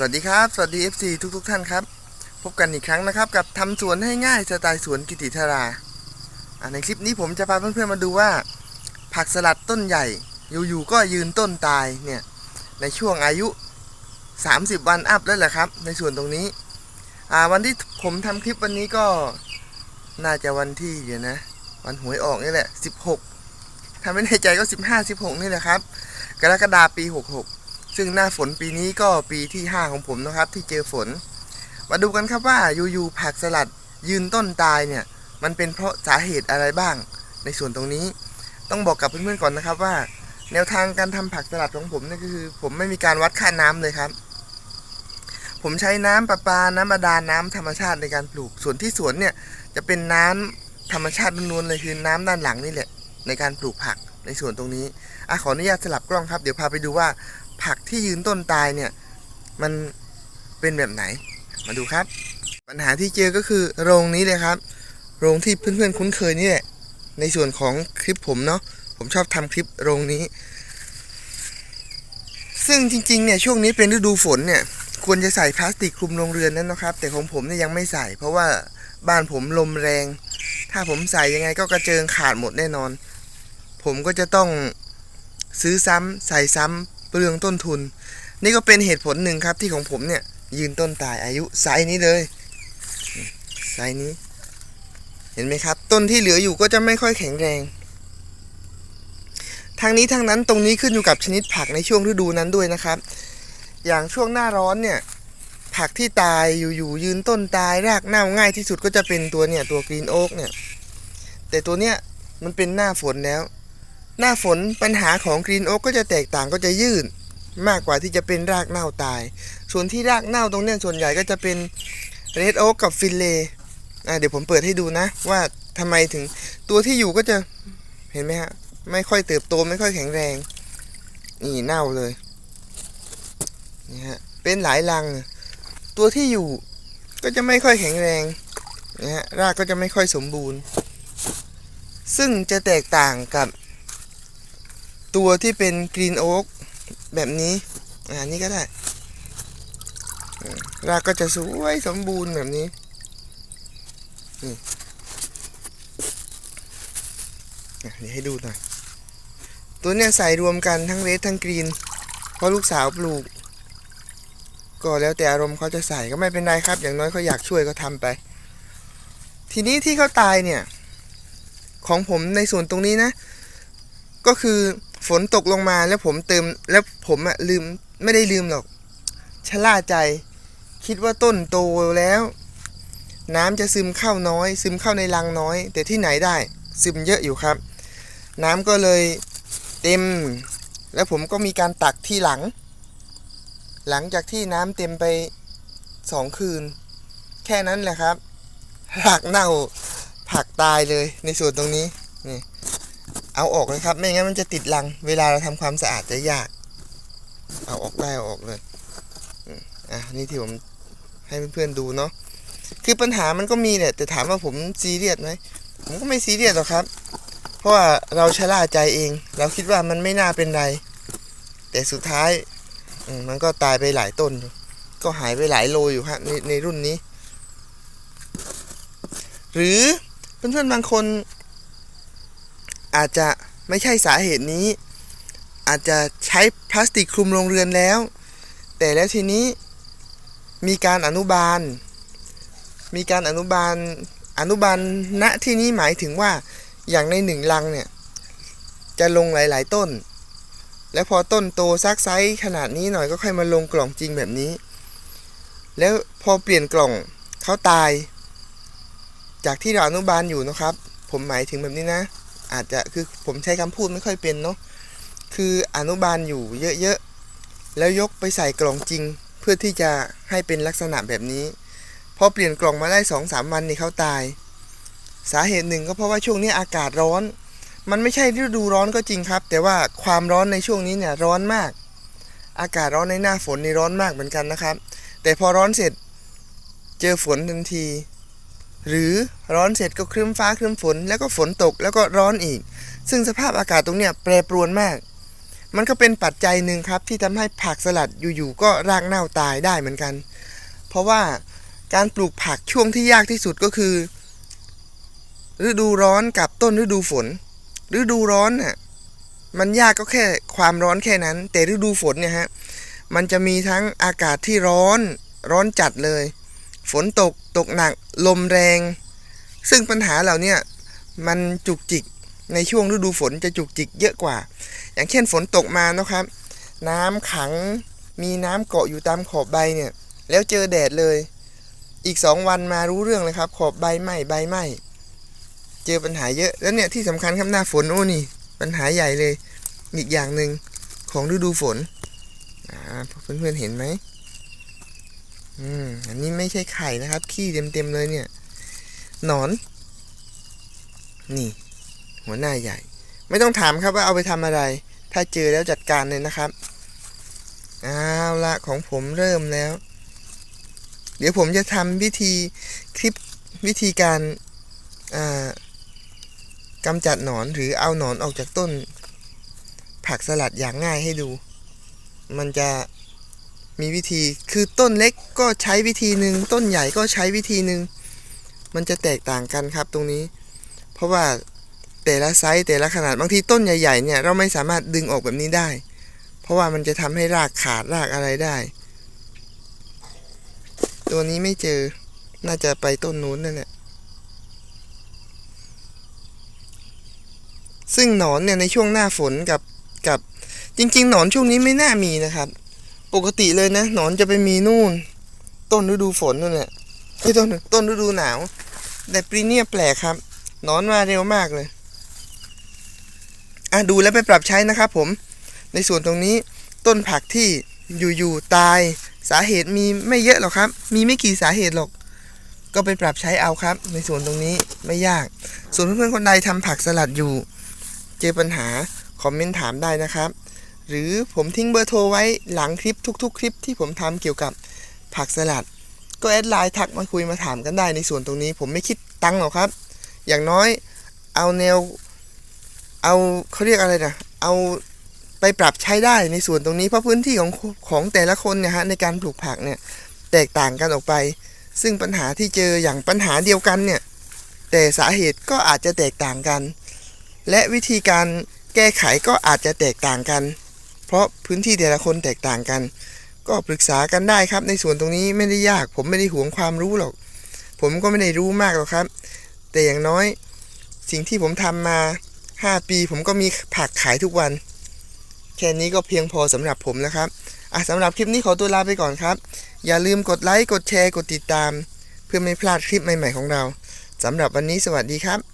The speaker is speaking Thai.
สวัสดีครับ สวัสดี FC ทุกทท่านครับ พบกันอีกครั้งนะครับ กับทำสวนให้ง่ายสไตล์สวนกิติธาราในคลิปนี้ผมจะพาเพื่อนๆมาดูว่า ผักสลัดต้นใหญ่ อยู่ๆก็ยืนต้นตายเนี่ยในช่วงอายุ 30 วันอัพแล้วแหละครับ ในส่วนตรงนี้วันที่ผมทำคลิปวันนี้ก็น่าจะวันที่เดี๋ยวนะ วันหวยออกนี่แหละ 16ถ้าไม่แน่ใจก็ 15 16 นี่แหละครับ กรกฎาปี 66 ซึ่งหน้าฝนปีนี้ก็ปีที่ 5 ของผมนะครับ ที่เจอฝน มาดูกันครับว่าอยู่ๆผักสลัดยืนต้นตายเนี่ย มันเป็นเพราะสาเหตุอะไรบ้าง ในส่วนตรงนี้ ต้องบอกกับเพื่อนๆก่อนนะครับว่า แนวทางการทำผักสลัดของผมนี่ก็คือ ผมไม่มีการวัดค่าน้ำเลยครับ ผมใช้น้ำประปา น้ำบาดาลน้ำธรรมชาติในการปลูก ส่วนที่สวนเนี่ยจะเป็นน้ำธรรมชาติล้วนๆเลยคือน้ำด้านหลังนี่แหละในการปลูกผักในส่วนตรงนี้อะขออนุญาตสลับกล้องครับ เดี๋ยวพาไปดูว่า ผักที่ยืนต้นตายเนี่ยมันเป็นแบบไหน มาดูครับ ปัญหาที่เจอก็คือโรงนี้เลยครับ โรงที่เพื่อนๆคุ้นเคยนี่แหละในส่วนของคลิปผมเนาะผมชอบทำคลิปโรงนี้ ซึ่งจริงๆเนี่ยช่วงนี้เป็นฤดูฝนเนี่ยควรจะใส่พลาสติกคลุมโรงเรือนนั้นนะครับ แต่ของผมเนี่ยยังไม่ใส่ เพราะว่าบ้านผมลมแรง ถ้าผมใส่ยังไงก็กระเจิงขาดหมดแน่นอน ผมก็จะต้องซื้อซ้ำใส่ซ้ำ เปลืองต้นทุน นี่ก็เป็นเหตุผลหนึ่งครับที่ของผมเนี่ย ยืนต้นตายอายุไซนี้เลยไซนี้ เห็นไหมครับ ต้นที่เหลืออยู่ก็จะไม่ค่อยแข็งแรงทางนี้ทางนั้นตรงนี้ขึ้นอยู่กับชนิดผักในช่วงฤดูนั้นด้วยนะครับ อย่างช่วงหน้าร้อนเนี่ย ผักที่ตายอยู่ๆยืนต้นตายรากเน่าง่ายที่สุดก็จะเป็นตัวเนี่ยตัวกรีนโอ๊กเนี่ย แต่ตัวเนี้ยมันเป็นหน้าฝนแล้ว หน้าฝนปัญหาของกรีนโอ๊กก็จะแตกต่างก็จะยืดมากกว่าที่จะเป็นรากเน่าตาย ส่วนที่รากเน่าตรงเนี้ยส่วนใหญ่ก็จะเป็นเรดโอ๊กกับฟินเล่เดี๋ยวผมเปิดให้ดูนะ ว่าทำไมถึงตัวที่อยู่ก็จะเห็นไหมฮะไม่ค่อยเติบโตไม่ค่อยแข็งแรง นี่เน่าเลยนี่ฮะเป็นหลายรัง ตัวที่อยู่ก็จะไม่ค่อยแข็งแรงนะฮะรากก็จะไม่ค่อยสมบูรณ์ ซึ่งจะแตกต่างกับ ตัวที่เป็นกรีนโอ๊กแบบนี้ อ่านี่ก็ได้ รากก็จะสวยสมบูรณ์แบบนี้นี่อะเดี๋ยวให้ดูหน่อย ตัวเนี้ยใส่รวมกันทั้งเรดทั้งกรีน เพราะลูกสาวปลูก ก็แล้วแต่อารมณ์เขาจะใส่ก็ไม่เป็นไรครับ อย่างน้อยเขาอยากช่วยก็ทำไป ทีนี้ที่เขาตายเนี่ย ของผมในส่วนตรงนี้นะ ก็คือ ฝนตกลงมาแล้วผมเติมแล้วผมอะลืมไม่ได้ลืมหรอกชะล่าใจ คิดว่าต้นโตแล้ว น้ำจะซึมเข้าน้อย ซึมเข้าในรังน้อย แต่ที่ไหนได้ซึมเยอะอยู่ครับ น้ำก็เลยเต็ม แล้วผมก็มีการตักที่หลัง หลังจากที่น้ำเต็มไปสองคืน แค่นั้นแหละครับผักเน่าผักตายเลยในส่วนตรงนี้นี่ เอาออกเลยครับ ไม่งั้นมันจะติดรัง เวลาเราทำความสะอาดจะยาก เอาออกได้เอาออกเลยอะนี่ที่ผมให้เพื่อนๆดูเนาะคือปัญหามันก็มีแหละแต่ถามว่าผมซีเรียสไหมผมก็ไม่ซีเรียสหรอกครับ เพราะว่าเราชะล่าใจเอง เราคิดว่ามันไม่น่าเป็นไร แต่สุดท้ายมันก็ตายไปหลายต้น ก็หายไปหลายโลอยู่ฮะในในรุ่นนี้ หรือเพื่อนๆบางคน อาจจะไม่ใช่สาเหตุนี้ อาจจะใช้พลาสติกคลุมโรงเรือนแล้ว แต่แล้วทีนี้มีการอนุบาล มีการอนุบาลอนุบาลณที่นี้หมายถึงว่าอย่างในหนึ่งลังเนี่ยจะลงหลาย ๆ ต้น แล้วพอต้นโตซักไซส์ขนาดนี้หน่อยก็ค่อยมาลงกล่องจริงแบบนี้ แล้วพอเปลี่ยนกล่องเขาตาย จากที่เราอนุบาลอยู่นะครับ ผมหมายถึงแบบนี้นะ อาจจะคือผมใช้คำพูดไม่ค่อยเป็นเนาะคืออนุบาลอยู่เยอะๆ แล้วยกไปใส่กล่องจริง เพื่อที่จะให้เป็นลักษณะแบบนี้พอเปลี่ยนกล่องมาได้สองสามวันนี่เขาตาย สาเหตุหนึ่งก็เพราะว่าช่วงนี้อากาศร้อน มันไม่ใช่ฤดูร้อนก็จริงครับ แต่ว่าความร้อนในช่วงนี้เนี่ยร้อนมาก อากาศร้อนในหน้าฝนนี่ร้อนมากเหมือนกันนะครับ แต่พอร้อนเสร็จเจอฝนทันที หรือร้อนเสร็จก็ครึ้มฟ้าครึ้มฝน แล้วก็ฝนตกแล้วก็ร้อนอีก ซึ่งสภาพอากาศตรงเนี้ยแปรปรวนมาก มันก็เป็นปัจจัยหนึ่งครับที่ทำให้ผักสลัดอยู่ๆก็รากเน่าตายได้เหมือนกัน เพราะว่าการปลูกผักช่วงที่ยากที่สุดก็คือ ฤดูร้อนกับต้นฤดูฝน ฤดูร้อนน่ะมันยากก็แค่ความร้อนแค่นั้น แต่ฤดูฝนเนี่ยฮะมันจะมีทั้งอากาศที่ร้อนร้อนจัดเลย ฝนตกตกหนัก ลมแรง ซึ่งปัญหาเหล่านี้มันจุกจิกในช่วงฤดูฝนจะจุกจิกเยอะกว่า อย่างเช่นฝนตกมานะครับ น้ำขังมีน้ำเกาะอยู่ตามขอบใบเนี่ย แล้วเจอแดดเลย อีกสองวันมารู้เรื่องเลยครับ ขอบใบไหม้ใบไหม้เจอปัญหาเยอะแล้วเนี่ยที่สำคัญครับหน้าฝนโอ้นี่ ปัญหาใหญ่เลย อีกอย่างหนึ่งของฤดูฝนอ่าเพื่อนๆเห็นไหม อืมอันนี้ไม่ใช่ไข่นะครับ ขี้เต็มๆเลยเนี่ย หนอน นี่ หัวหน้าใหญ่ ไม่ต้องถามครับว่าเอาไปทำอะไร ถ้าเจอแล้วจัดการเลยนะครับเอาละของผมเริ่มแล้ว เดี๋ยวผมจะทำวิธีคลิปวิธีการกำจัดหนอนหรือเอาหนอนออกจากต้น ผักสลัดอย่างง่ายให้ดู มันจะ มีวิธีคือต้นเล็กก็ใช้วิธีหนึ่งต้นใหญ่ก็ใช้วิธีหนึ่งมันจะแตกต่างกันครับตรงนี้ เพราะว่าแต่ละไซส์แต่ละขนาดบางทีต้นใหญ่ๆเนี่ยเราไม่สามารถดึงออกแบบนี้ได้ เพราะว่ามันจะทำให้รากขาดรากอะไรได้ ตัวนี้ไม่เจอน่าจะไปต้นนู้นนั่นแหละซึ่งหนอนเนี่ยในช่วงหน้าฝนกับกับจริง ๆ หนอนช่วงนี้ไม่น่ามีนะครับ ปกติเลยนะ หนอนจะไปมีนู่น ต้นฤดูฝนนั่นแหละไอ้ยต้นต้นฤดูหนาว แต่ปีเนี้ยแปลกครับหนอนมาเร็วมากเลย อะดูแล้วไปปรับใช้นะครับผม ในส่วนตรงนี้ต้นผักที่อยู่ๆตายสาเหตุมีไม่เยอะหรอกครับ มีไม่กี่สาเหตุหรอก ก็ไปปรับใช้เอาครับ ในส่วนตรงนี้ไม่ยาก ส่วนเพื่อนๆคนใดทำผักสลัดอยู่ เจอปัญหาคอมเมนต์ถามได้นะครับ หรือผมทิ้งเบอร์โทรไว้หลังคลิปทุก ๆ คลิปที่ผมทำเกี่ยวกับผักสลัด ก็แอดไลน์ทักมาคุยมาถามกันได้ในส่วนตรงนี้ ผมไม่คิดตังค์หรอกครับ อย่างน้อยเอาแนว เอาเขาเรียกอะไรนะเอาไปปรับใช้ได้ในส่วนตรงนี้เพราะพื้นที่ของของแต่ละคนเนี่ยฮะในการปลูกผักเนี่ยแตกต่างกันออกไป ซึ่งปัญหาที่เจออย่างปัญหาเดียวกันเนี่ยแต่สาเหตุก็อาจจะแตกต่างกัน และวิธีการแก้ไขก็อาจจะแตกต่างกัน เพราะพื้นที่แต่ละคนแตกต่างกัน ก็ปรึกษากันได้ครับ ในส่วนตรงนี้ไม่ได้ยาก ผมไม่ได้หวงความรู้หรอก ผมก็ไม่ได้รู้มากหรอกครับ แต่อย่างน้อย สิ่งที่ผมทำมา 5 ปี ผมก็มีผักขายทุกวัน แค่นี้ก็เพียงพอสำหรับผมนะครับอะสำหรับคลิปนี้ขอตัวลาไปก่อนครับ อย่าลืมกดไลค์กดแชร์กดติดตาม เพื่อไม่พลาดคลิปใหม่ ๆของเราสำหรับวันนี้สวัสดีครับ